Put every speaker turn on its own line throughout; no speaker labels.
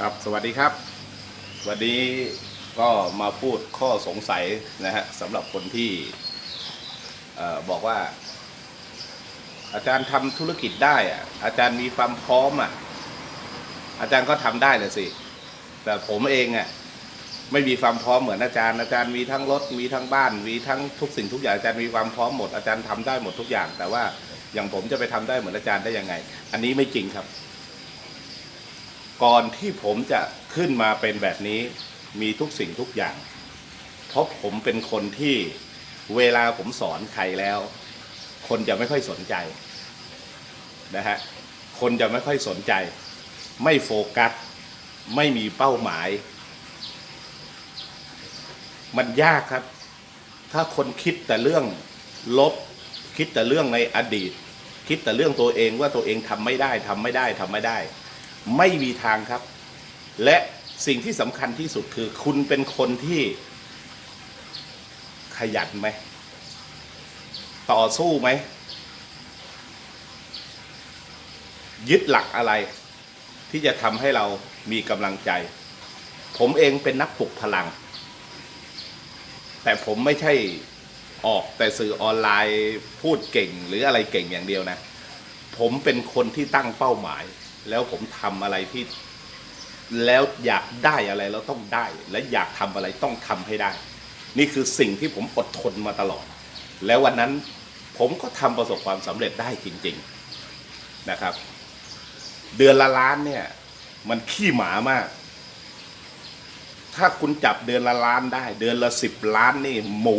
ครับสวัสดีครับ วันนี้ก็มาพูดข้อสงสัยนะฮะสำหรับคนที่บอกว่า อาจารย์ทำธุรกิจได้อะอาจารย์มีความพร้อมอะ อาจารย์ก็ทำได้เลยสิ แต่ผมเองอะไม่มีความพร้อมเหมือนอาจารย์ อาจารย์มีทั้งรถมีทั้งบ้าน มีทั้งทุกสิ่งทุกอย่างอาจารย์มีความพร้อมหมดอาจารย์ทำได้หมดทุกอย่าง แต่ว่าอย่างผมจะไปทำได้เหมือนอาจารย์ได้ยังไง อันนี้ไม่จริงครับ ก่อนที่ผมจะขึ้นมาเป็นแบบนี้มีทุกสิ่งทุกอย่าง เพราะผมเป็นคนที่เวลาผมสอนใครแล้ว คนจะไม่ค่อยสนใจนะฮะคนจะไม่ค่อยสนใจ ไม่โฟกัส ไม่มีเป้าหมาย มันยากครับ ถ้าคนคิดแต่เรื่องลบ คิดแต่เรื่องในอดีต คิดแต่เรื่องตัวเองว่าตัวเองทำไม่ได้ทำไม่ได้ทำไม่ได้ ไม่มีทางครับ และสิ่งที่สำคัญที่สุดคือ คุณเป็นคนที่ขยันไหม ต่อสู้ไหม ยึดหลักอะไร ที่จะทำให้เรามีกำลังใจ ผมเองเป็นนักปลุกพลัง แต่ผมไม่ใช่ออกแต่สื่อออนไลน์พูดเก่งหรืออะไรเก่งอย่างเดียวนะ ผมเป็นคนที่ตั้งเป้าหมาย แล้วผมทำอะไรที่ แล้วอยากได้อะไรแล้วต้องได้ และอยากทำอะไรต้องทำให้ได้ นี่คือสิ่งที่ผมอดทนมาตลอด แล้ววันนั้นผมก็ทำประสบความสำเร็จได้จริง ๆนะครับ เดือนละล้านเนี่ย มันขี้หมามาก ถ้าคุณจับเดือนละล้านได้ เดือนละสิบล้านนี่หมู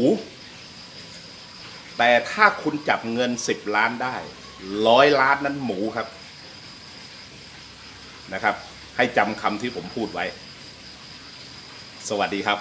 แต่ถ้าคุณจับเงินสิบล้านได้ร้อยล้านนั้นหมูครับ นะครับ ให้จำคำที่ผมพูดไว้ สวัสดีครับ